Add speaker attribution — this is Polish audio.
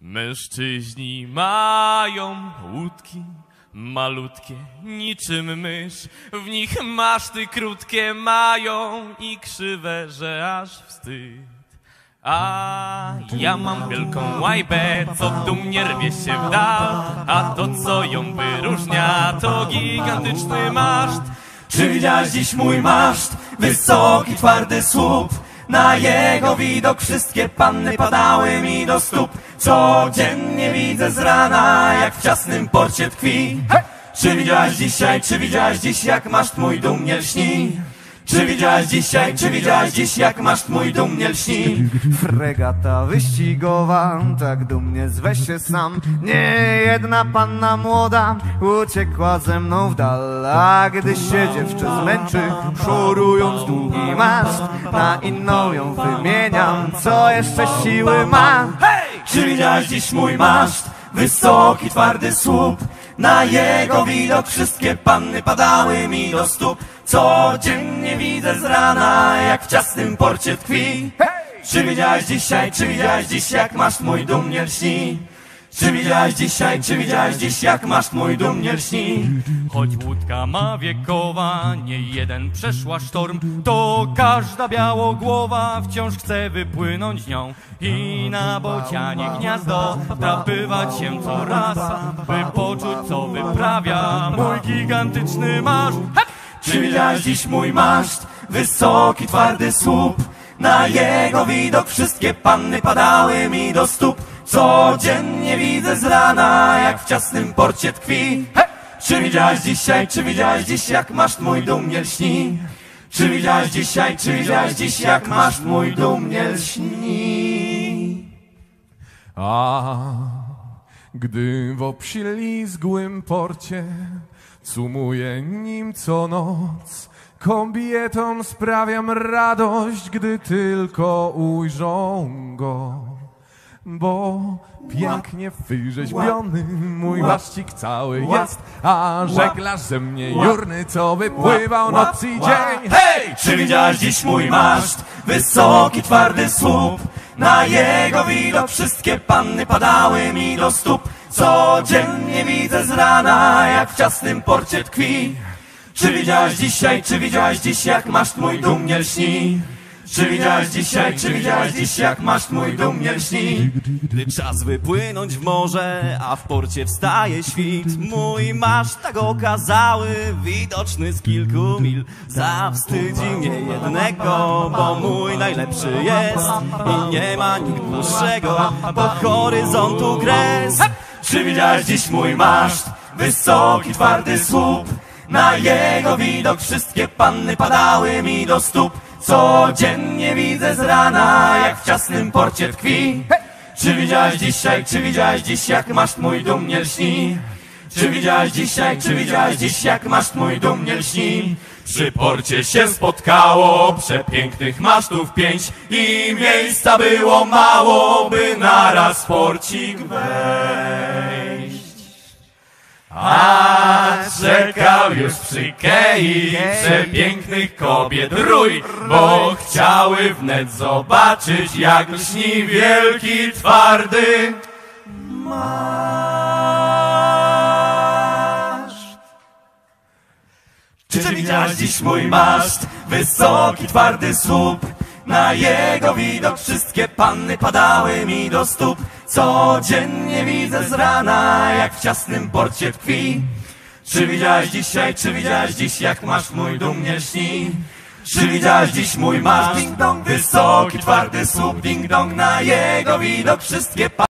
Speaker 1: Mężczyźni mają łódki malutkie, niczym mysz. W nich maszty krótkie mają i krzywe, że aż wstyd. A ja mam wielką łajbę, co dumnie rwie się w dal, a to co ją wyróżnia, to gigantyczny maszt.
Speaker 2: Czy widziałeś dziś mój maszt? Wysoki, twardy słup Na jego widok wszystkie panny padały mi do stóp. Codziennie widzę z rana, jak w ciasnym porcie tkwi. Czy widziałaś dzisiaj, czy widziałaś dziś, jak maszt mój dumnie lśni? Czy widziałaś dzisiaj, czy widziałaś dziś, jak maszt mój dumnie lśni?
Speaker 3: Fregata wyścigowa, tak dumnie zwe się sam. Nie jedna panna młoda uciekła ze mną w dal. A gdy się dziewczę zmęczy, szorując długi mast Na inną ją wymieniam, co jeszcze siły ma
Speaker 2: Hej! Czy widziałaś dziś mój maszt? Wysoki, twardy słup Na jego widok wszystkie panny padały mi do stóp Codziennie widzę z rana, jak w ciasnym porcie tkwi Czy widziałaś dzisiaj, czy widziałaś dziś, jak masz mój dumnie lśni? Czy widziałaś dzisiaj, czy widziałaś dziś, jak masz mój dumnie lśni?
Speaker 1: Choć łódka ma wiekowa, nie jeden przeszła sztorm, to każda białogłowa wciąż chce wypłynąć nią i na bocianie gniazdo wdrapywać się co raz, by poczuć co wyprawia mój gigantyczny marsz. Hep!
Speaker 2: Czy widziałaś dziś mój maszt? Wysoki, twardy słup Na jego widok wszystkie panny padały mi do stóp Codziennie widzę z rana, jak w ciasnym porcie tkwi Czy widziałaś dzisiaj, czy widziałaś dziś, jak maszt mój dumnie lśni? Czy widziałaś dzisiaj, czy widziałaś dziś, jak maszt mój dumnie lśni?
Speaker 4: A gdy w obślizgłym porcie cumuję nim co noc, kobietom sprawiam radość, gdy tylko ujrzą go. Bo pięknie wyrzeźbiony mój maszcik cały jest, a żeglarz ze mnie jurny, co wypływał noc i dzień.
Speaker 2: Hej! Czy widziałaś dziś mój maszt? Wysoki, twardy słup Na jego widok wszystkie panny padały mi do stóp Codziennie widzę z rana, jak w ciasnym porcie tkwi Czy widziałaś dzisiaj, czy widziałaś dziś, jak maszt mój dumnie lśni? Czy widziałaś dzisiaj, czy widziałaś dziś, jak maszt mój dumnie lśni?
Speaker 5: Gdy czas wypłynąć w morze, a w porcie wstaje świt Mój maszt tak okazały, widoczny z kilku mil. Zawstydzi mnie jednego, bo mój najlepszy jest I nie ma nikt dłuższego, po horyzontu kres
Speaker 2: Czy widziałaś dziś mój maszt? Wysoki, twardy słup. Na jego widok wszystkie panny padały mi do stóp Codziennie widzę z rana, jak w ciasnym porcie tkwi Czy widziałaś dzisiaj, czy widziałaś dziś, jak maszt mój dumnie lśni? Czy widziałaś dzisiaj, czy widziałaś dziś, jak maszt mój dumnie lśni? Przy porcie się spotkało przepięknych masztów pięć I miejsca było mało, by naraz porcik wejść a czekał już przy kei przepięknych kobiet rój, bo chciały wnet zobaczyć, jak lśni wielki, twardy maszt. Czy widziałaś dziś mój maszt? Wysoki, twardy słup. Na jego widok wszystkie panny padały mi do stóp. Codziennie widzę z rana, jak w ciasnym porcie tkwi. Czy widziałaś dzisiaj, czy widziałaś dziś, jak masz mój dumnie lśni? Czy widziałaś dziś mój maszt? Ding dong, wysoki, twardy słup, ding dong, na jego widok wszystkie panny